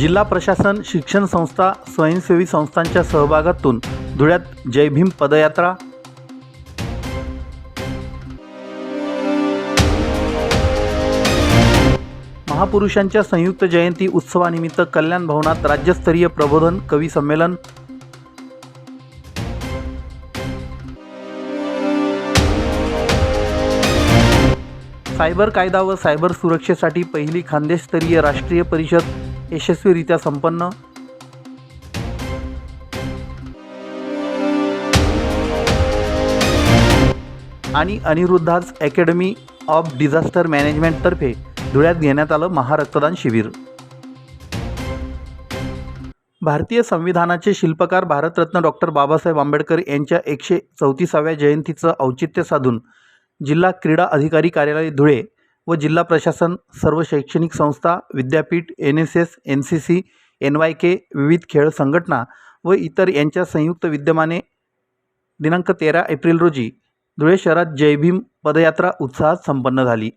जिल्हा प्रशासन शिक्षण संस्था स्वयंसेवी संस्थांच्या सहभागातून धुळ्यात जय भीम पदयात्रा. महापुरुषांच्या संयुक्त जयंती उत्सवानिमित्त कल्याण भवनात राज्यस्तरीय प्रबोधन कवी संमेलन. सायबर कायदा व सायबर सुरक्षेसाठी पहिली खानदेशस्तरीय राष्ट्रीय परिषद. यशस्वीरित्या संपन्न. आणि अनिरुद्धाज अकॅडमी ऑफ डिझास्टर मॅनेजमेंटतर्फे धुळ्यात घेण्यात आलं महारक्तदान शिबिर. भारतीय संविधानाचे शिल्पकार भारतरत्न डॉक्टर बाबासाहेब आंबेडकर यांच्या एकशे चौतीसाव्या जयंतीचं औचित्य साधून जिल्हा क्रीडा अधिकारी कार्यालय धुळे व जिल्हा प्रशासन सर्व शैक्षणिक संस्था विद्यापीठ N S S N C C N Y K विविध खेळ संघटना व इतर यांच्या संयुक्त विद्यमाने दिनांक तेरा एप्रिल रोजी धुळे शहरात जय भीम पदयात्रा उत्साहात संपन्न झाली.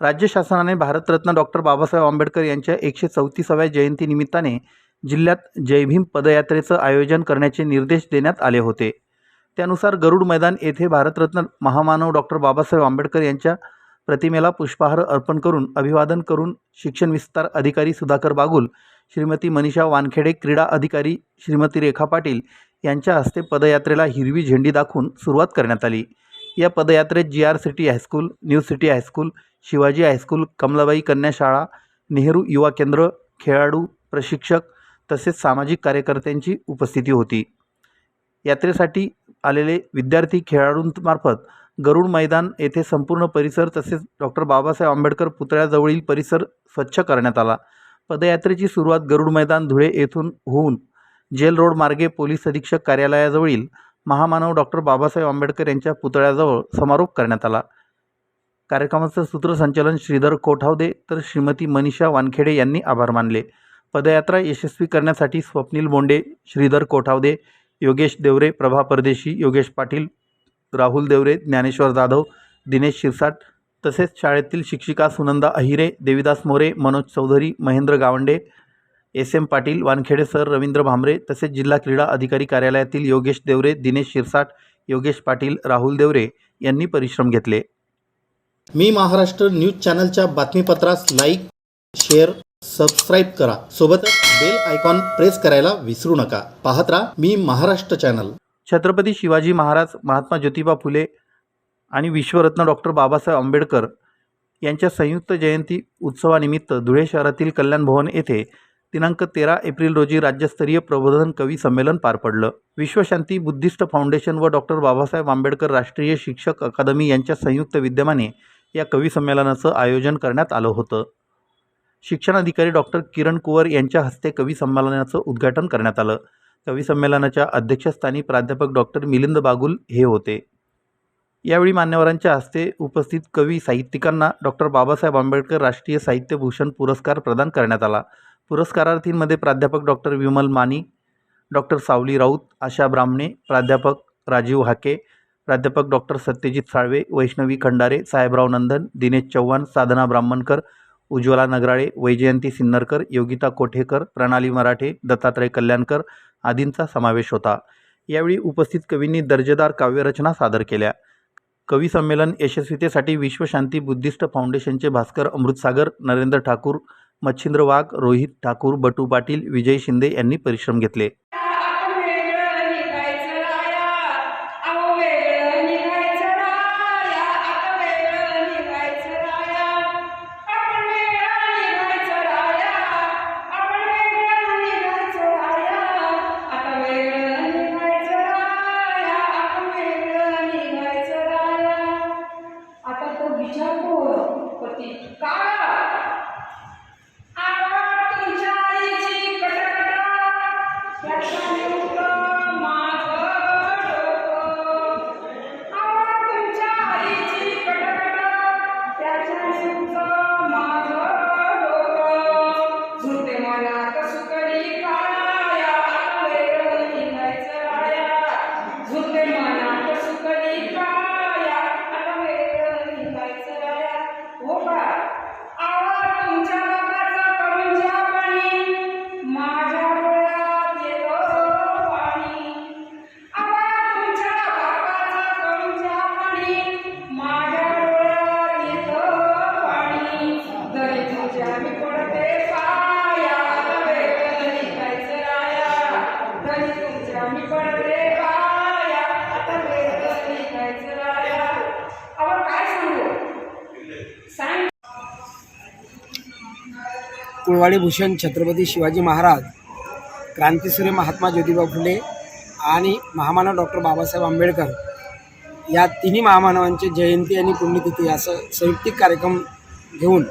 राज्य शासनाने भारतरत्न डॉक्टर बाबासाहेब आंबेडकर यांच्या एकशे चौतीसाव्या जयंतीनिमित्ताने जिल्ह्यात जय भीम पदयात्रेचं आयोजन करण्याचे निर्देश देण्यात आले होते. त्यानुसार गरुड मैदान येथे भारतरत्न महामानव डॉक्टर बाबासाहेब आंबेडकर यांच्या प्रतिमेला पुष्पहार अर्पण करून अभिवादन करून शिक्षण विस्तार अधिकारी सुधाकर बागुल श्रीमती मनीषा वानखेडे क्रीडा अधिकारी श्रीमती रेखा पाटील यांच्या हस्ते पदयात्रेला हिरवी झेंडी दाखवून सुरुवात करण्यात आली. या पदयात्रेत G R city high school new city high school Shivaji high school Kamalabai कन्या शाळा नेहरू युवा केंद्र खेळाडू प्रशिक्षक तसेच सामाजिक कार्यकर्त्यांची उपस्थिती होती. यात्रेसाठी आलेले विद्यार्थी खेळाडूंमार्फत गरुड मैदान येथे संपूर्ण परिसर तसेच डॉक्टर बाबासाहेब आंबेडकर पुतळ्याजवळील परिसर स्वच्छ करण्यात आला. पदयात्रेची सुरुवात गरुड मैदान धुळे येथून होऊन जेल रोड मार्गे पोलीस अधीक्षक कार्यालयाजवळील महामानव डॉक्टर बाबासाहेब आंबेडकर यांच्या पुतळ्याजवळ समारोप करण्यात आला. कार्यक्रमाचं सूत्रसंचालन श्रीधर कोठावदे तर श्रीमती मनीषा वानखेडे यांनी आभार मानले. पदयात्रा यशस्वी करण्यासाठी स्वप्नील बोंडे श्रीधर कोठावदे योगेश देवरे प्रभा परदेशी योगेश पाटील राहुल देवरे ज्ञानेश्वर जाधव दिनेश शिरसाट तसेच शाळेतील शिक्षिका Sunanda Ahire Devidas More Manoj Chaudhari Mahendra Gawande S M Patil Wankhede sir Ravindra Bhambare तसेच जिल्हा क्रीडा अधिकारी कार्यालयातील योगेश देवरे दिनेश शिरसाट योगेश पाटील राहुल देवरे यांनी परिश्रम घेतले. मी महाराष्ट्र न्यूज चॅनलच्या बातमीपत्रास लाईक शेअर सबस्क्राईब करा. सोबतच बेल आयकॉन प्रेस करायला विसरू नका. पाहत राहा मी महाराष्ट्र चॅनल. छत्रपती शिवाजी महाराज महात्मा ज्योतिबा फुले आणि विश्वरत्न डॉक्टर बाबासाहेब आंबेडकर यांच्या संयुक्त जयंती उत्सवानिमित्त धुळे शहरातील कल्याण भवन येथे दिनांक तेरा एप्रिल रोजी राज्यस्तरीय प्रबोधन कवी संमेलन पार पडलं. विश्वशांती बुद्धिस्ट फाउंडेशन व डॉक्टर बाबासाहेब आंबेडकर राष्ट्रीय शिक्षक अकादमी यांच्या संयुक्त विद्यमाने या कवी संमेलनाचं आयोजन करण्यात आलं होतं. शिक्षणाधिकारी डॉक्टर किरण कुवर यांच्या हस्ते कवी संमेलनाचं उद्घाटन करण्यात आलं. कविसंमेलनाच्या अध्यक्षस्थानी प्राध्यापक डॉक्टर मिलिंद बागुल हे होते. यावेळी मान्यवरांच्या हस्ते उपस्थित कवी साहित्यिकांना डॉक्टर बाबासाहेब आंबेडकर राष्ट्रीय साहित्य भूषण पुरस्कार प्रदान करण्यात आला. पुरस्कारार्थींमध्ये प्राध्यापक डॉक्टर विमल मानी डॉक्टर सावली राऊत आशा ब्राह्मणे प्राध्यापक राजीव हाके प्राध्यापक डॉक्टर सत्यजित साळवे वैष्णवी खंडारे साहेबराव नंदन दिनेश चव्हाण साधना ब्राह्मणकर उज्ज्वला नगराळे वैजयंती सिन्नरकर योगिता कोठेकर प्रणाली मराठे दत्तात्रय कल्याणकर आदींचा समावेश होता. यावेळी उपस्थित कवींनी दर्जेदार काव्यरचना सादर केल्या. कवी संमेलन यशस्वीतेसाठी विश्वशांती बुद्धिस्ट फाउंडेशनचे भास्कर अमृतसागर नरेंद्र ठाकूर मच्छिंद्र वाघ रोहित ठाकूर बटू पाटील विजय शिंदे यांनी परिश्रम घेतले. कुळवाडी भूषण छत्रपती शिवाजी महाराज क्रांतिसूर्य महात्मा ज्योतिबा फुले आणि महामानव डॉक्टर बाबासाहेब आंबेडकर या तिन्ही महामानवांची जयंती आणि पुण्यतिथी असं संयुक्तिक कार्यक्रम घेऊन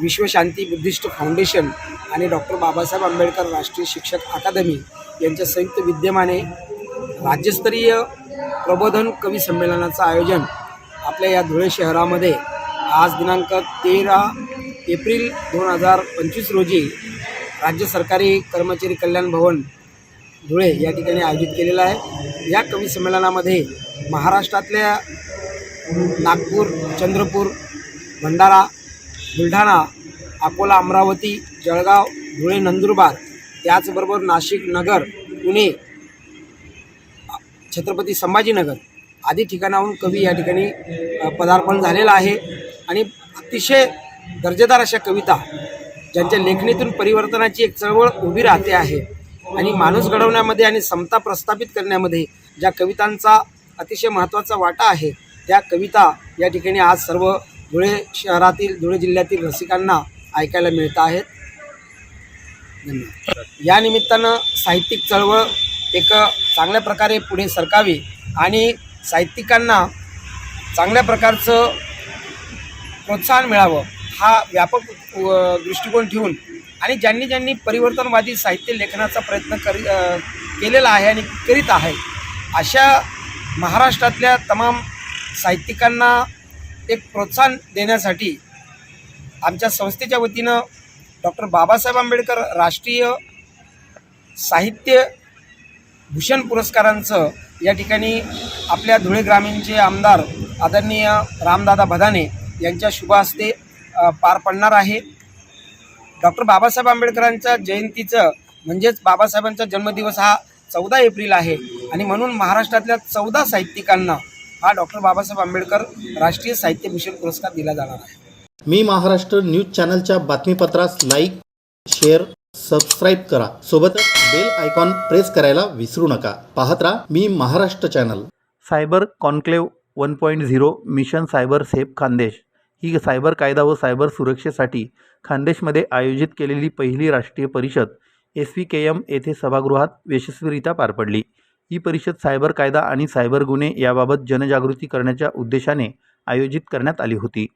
विश्वशांती बुद्धिस्ट फाउंडेशन आणि डॉक्टर बाबासाहेब आंबेडकर राष्ट्रीय शिक्षक अकादमी यांच्या संयुक्त विद्यमाने राज्यस्तरीय प्रबोधन कवी संमेलनाचं आयोजन आपल्या या धुळे शहरामध्ये आज दिनांक तेरा एप्रिल दोन हजार पंचवीस रोजी राज्य सरकारी कर्मचारी कल्याण भवन धुळे या ठिकाणी आयोजित केलेलं आहे. या कवी संमेलनामध्ये महाराष्ट्रातल्या नागपूर चंद्रपूर भंडारा बुलढाणा अकोला अमरावती जळगाव धुळे नंदुरबार त्याचबरोबर नाशिक नगर पुणे छत्रपती संभाजीनगर आदी ठिकाणाहून कवी या ठिकाणी पदार्पण झालेलं आहे. आणि अतिशय दर्जेदार अशा कविता ज्यांच्या लेखणीतून परिवर्तनाची एक चळवळ उभी राहते आहे. आणि माणूस घडवण्यामध्ये आणि समता प्रस्थापित करण्यामध्ये ज्या कवितांचा अतिशय महत्त्वाचा वाटा आहे त्या कविता या ठिकाणी आज सर्व धुळे शहरातील धुळे जिल्ह्यातील रसिकांना ऐकायला मिळत आहेत. धन्यवाद. या निमित्तानं साहित्यिक चळवळ एक चांगल्या प्रकारे पुढे सरकावी आणि साहित्यिकांना चांगल्या प्रकारचं प्रोत्साहन मिळावं. हा व्यापक दृष्टिकोन ठेवून आणि ज्यांनी ज्यांनी परिवर्तनवादी साहित्य लेखनाचा प्रयत्न करी केलेला आहे आणि करीत आहे अशा महाराष्ट्रातल्या तमाम साहित्यिकांना एक प्रोत्साहन देण्यासाठी आमच्या संस्थेच्या वतीनं डॉक्टर बाबासाहेब आंबेडकर राष्ट्रीय साहित्य भूषण पुरस्कारांचं या ठिकाणी आपल्या धुळे ग्रामीणचे आमदार आदरणीय रामदादा भदाने यांच्या शुभ हस्ते पार पडणार आहे. डॉक्टर बाबासाहेब आंबेडकरांच्या जयंतीचं म्हणजेच बाबासाहेबांचा जन्मदिवस हा चौदा एप्रिल आहे. आणि म्हणून महाराष्ट्रातल्या चौदा साहित्यिकांना हा डॉक्टर बाबासाहेब आंबेडकर राष्ट्रीय साहित्य भूषण पुरस्कार दिला जाणार आहे. मी महाराष्ट्र न्यूज चॅनलच्या बातमीपत्रास लाईक शेअर सबस्क्राईब करा. सोबतच बेल आयकॉन प्रेस करायला विसरू नका. पाहत राहा मी Maharashtra channel. Cyber conclave one point zero mission cyber safe Khandesh. ही सायबर कायदा व सायबर सुरक्षेसाठी खान्देशमध्ये आयोजित केलेली पहिली राष्ट्रीय परिषद एस व्ही के एम येथे सभागृहात यशस्वीरित्या पार पडली. ही परिषद सायबर कायदा आणि सायबर गुन्हे याबाबत जनजागृती करण्याच्या उद्देशाने आयोजित करण्यात आली होती.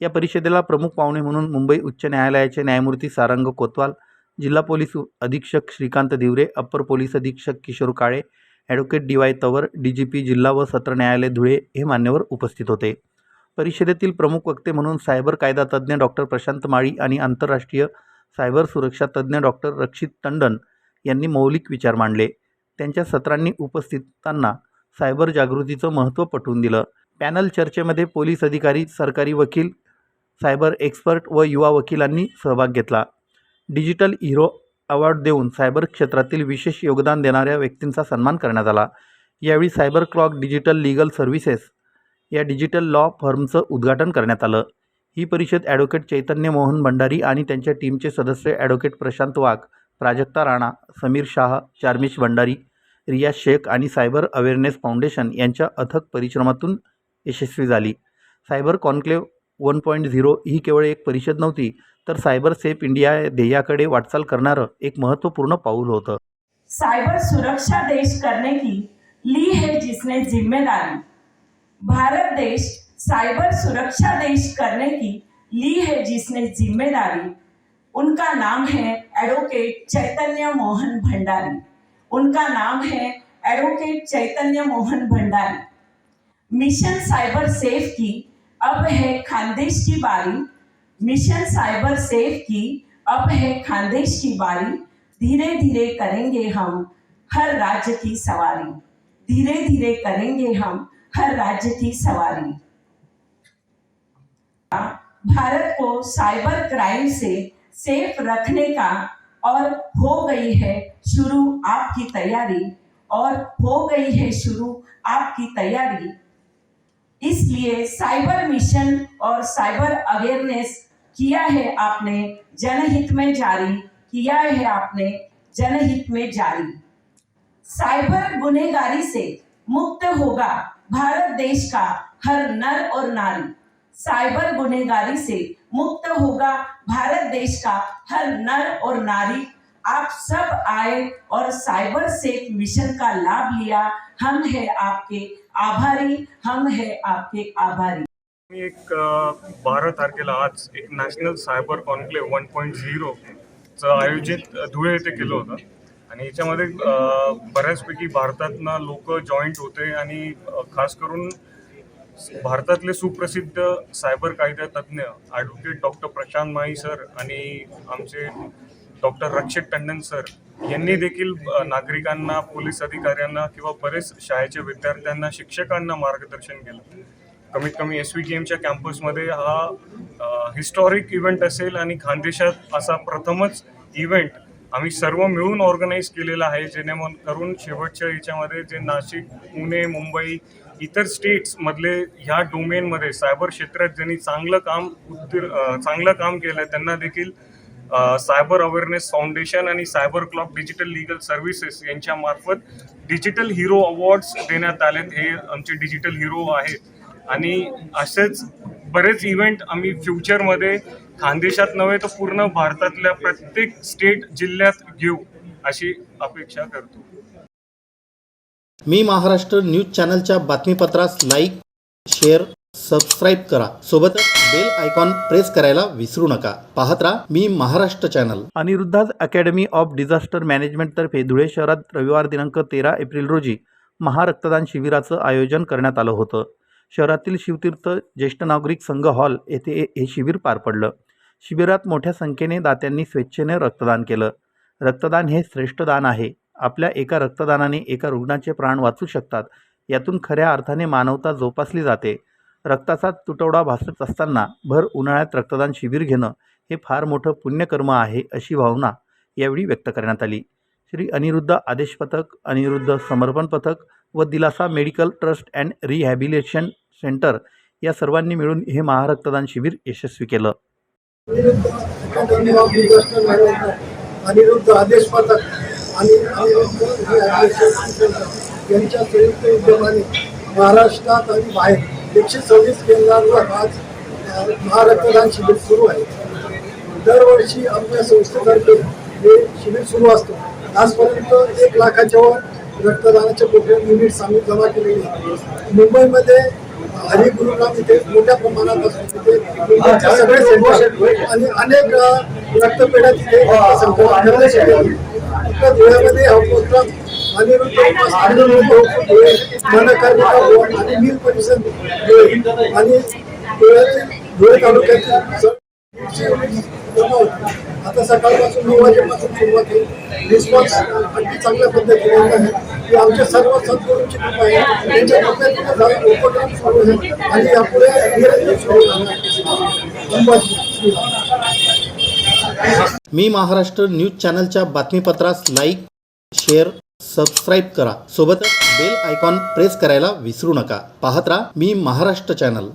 या परिषदेला प्रमुख पाहुणे म्हणून मुंबई उच्च न्यायालयाचे न्यायमूर्ती सारंग कोतवाल जिल्हा पोलीस अधीक्षक श्रीकांत दिवरे अप्पर पोलीस अधीक्षक Kishor Kale advocate D Y Tawar D G P जिल्हा व सत्र न्यायालय धुळे हे मान्यवर उपस्थित होते. परिषदेतील प्रमुख वक्ते म्हणून सायबर कायदा तज्ज्ञ डॉक्टर प्रशांत माळी आणि आंतरराष्ट्रीय सायबर सुरक्षा तज्ज्ञ डॉक्टर रक्षित टंडन यांनी मौलिक विचार मांडले. त्यांच्या सत्रांनी उपस्थितांना सायबर जागृतीचं महत्त्व पटवून दिलं. पॅनल चर्चेमध्ये पोलीस अधिकारी सरकारी वकील सायबर एक्सपर्ट व युवा वकिलांनी सहभाग घेतला. डिजिटल हिरो अवॉर्ड देऊन सायबर क्षेत्रातील विशेष योगदान देणाऱ्या व्यक्तींचा सन्मान करण्यात आला. यावेळी cyber clock digital legal services या डिजिटल लॉ फर्मचं उद्घाटन करण्यात आलं. ही परिषद ॲडव्होकेट चैतन्य मोहन भंडारी आणि त्यांच्या टीमचे सदस्य ॲडव्होकेट प्रशांत वाघ प्राजक्ता राणा समीर शाह चार्मिश भंडारी रिया शेख आणि सायबर अवेअरनेस फाउंडेशन यांच्या अथक परिश्रमातून यशस्वी झाली. Cyber conclave one point zero ही केवळ एक परिषद नव्हती तर सायबर सेफ इंडिया ध्येयाकडे वाटचाल करणारं एक महत्त्वपूर्ण पाऊल होतं. सायबर सुरक्षा देश करने की ली है जिसने जिम्मेदारी भारत देश साइबर सुरक्षा देश करने की ली है जिसने ज़िम्मेदारी। उनका नाम है एडवोकेट चैतन्य मोहन भंडारी। उनका नाम है advocate Chaitanya Mohan Bhandari. Mission cyber safe की अब है खानदेश की बारी। मिशन साइबर सेफ़ की अब है खानदेश की बारी। धीरे धीरे करेंगे हम हर राज्य की सवारी। धीरे धीरे करेंगे हम हर राज्य की सवारी। भारत को साइबर क्राइम से सेफ़ रखने का और हो गई है शुरू आपकी तैयारी, और हो गई है शुरू आपकी तैयारी। इसलिए साइबर मिशन और साइबर अवेयरनेस किया है आपने, जनहित में जारी, किया है आपने, जनहित में जारी। साइबर गुनेगारी से मुक्त होगा। भारत देश का हर नर और नारी। साइबर गुनेगारी से मुक्त होगा भारत देश का हर नर और नारी। आप सब आए और साइबर सेफ मिशन का लाभ लिया। हम है आपके आभारी हम है आपके आभारी। मी एक बारा तारखेला आज एक national cyber conclave one point झिरोचं आयोजित धुळे येथे केलं होतं. आणि याच्यामध्ये बऱ्याचपैकी भारतातनं लोक जॉईंट होते आणि खास करून भारतातले सुप्रसिद्ध सायबर कायदा तज्ज्ञ advocate doctor Prashant my sir आणि आमचे डॉक्टर रक्षित टंडन सर यांनी देखील नागरिकांना पोलीस अधिकाऱ्यांना किंवा बरेच शाळेच्या विद्यार्थ्यांना शिक्षकांना मार्गदर्शन केलं. कमीत कमी एस व्ही जी एमच्या कॅम्पसमध्ये हा हिस्टॉरिक इव्हेंट असेल आणि खानदेशात असा प्रथमच इव्हेंट आम्ही सर्व मिळून ऑर्गनाईज केलेलं आहे जेणेकरून करून शेवटच्या याच्यामध्ये जे नाशिक पुणे मुंबई इतर स्टेट्समधले ह्या डोमेनमध्ये सायबर क्षेत्रात ज्यांनी चांगलं काम उत्तीर चांगलं काम केलं आहे त्यांना देखील सायबर अवेअरनेस फाउंडेशन आणि cyber clock digital legal services यांच्यामार्फत डिजिटल हिरो अवॉर्ड्स देण्यात आलेत. हे आमचे डिजिटल हिरो आहेत. आणि असेच बरेच इव्हेंट आम्ही फ्युचरमध्ये खानदेशात नव्हे तर पूर्ण भारतातल्या प्रत्येक स्टेट जिल्ह्यात घेऊ अशी अपेक्षा करतो. मी महाराष्ट्र न्यूज चॅनलच्या बातमीपत्रास लाईक शेअर सबस्क्राईब करा. सोबतच बेल आयकॉन प्रेस करायला विसरू नका. पाहत राहा मी Maharashtra channel. Aniruddha's academy of disaster मॅनेजमेंटतर्फे Dhule शहरात रविवार दिनांक तेरा एप्रिल रोजी महारक्तदान शिबिराचं आयोजन करण्यात आलं होतं. शहरातील शिवतीर्थ ज्येष्ठ नागरिक संघ हॉल येथे हे हे शिबिर पार पडलं. शिबिरात मोठ्या संख्येने दात्यांनी स्वेच्छेने रक्तदान केलं. रक्तदान हे श्रेष्ठ दान आहे. आपल्या एका रक्तदानाने एका रुग्णाचे प्राण वाचू शकतात. यातून खऱ्या अर्थाने मानवता जोपासली जाते. रक्ताचा तुटवडा भासत असताना भर उन्हाळ्यात रक्तदान शिबिर घेणं हे फार मोठं पुण्यकर्म आहे अशी भावना यावेळी व्यक्त करण्यात आली. श्री अनिरुद्ध आदेश पथक अनिरुद्ध समर्पण पथक व Dilasa medical trust and rehabilitation centre या सर्वांनी मिळून हे महारक्तदान शिबिर यशस्वी केलं. अनिरुद्ध आदेश पथक आणि अनिरुद्ध यांच्या संयुक्त उद्यमाने महाराष्ट्रात आणि बाहेर एकशे सव्वीस केंद्रांवर आज महारक्तदान शिबिर सुरू आहे. दरवर्षी आमच्या संस्थेतर्फे हे शिबिर सुरू असतं. आजपर्यंत एक लाखाच्या वर रक्तदानाचे मोठे युनिट्स आम्ही जमा केलेली आहे. मुंबईमध्ये गुरुग्राम इथे मोठ्या प्रमाणात तिथे. सगळे सेंटर आणि अनेक रक्तपेढ्या तिथे धुळ्यामध्ये हा अनिरुद्ध धुळे मनकर्मिका आणि नील परिषद आणि धुळे तालुक्यातील. आता सकाळपासून नऊ वाजेपासून सुरुवात होईल. रिस्पॉन्स अगदी चांगल्या पद्धतीने येत आहे. ही आमच्या सर्व सद्गुरूंची कृपा आहे. त्यांच्या पद्धतीने झाला उपक्रम सुरू आहे. आणि यापुढे निरंतर सुरू राहणार मी महाराष्ट्र न्यूज चॅनलच्या बातमीपत्रास लाईक शेअर सबस्क्राईब करा. सोबतच बेल आयकॉन प्रेस करायला विसरू नका. पाहत राहा मी महाराष्ट्र चॅनल.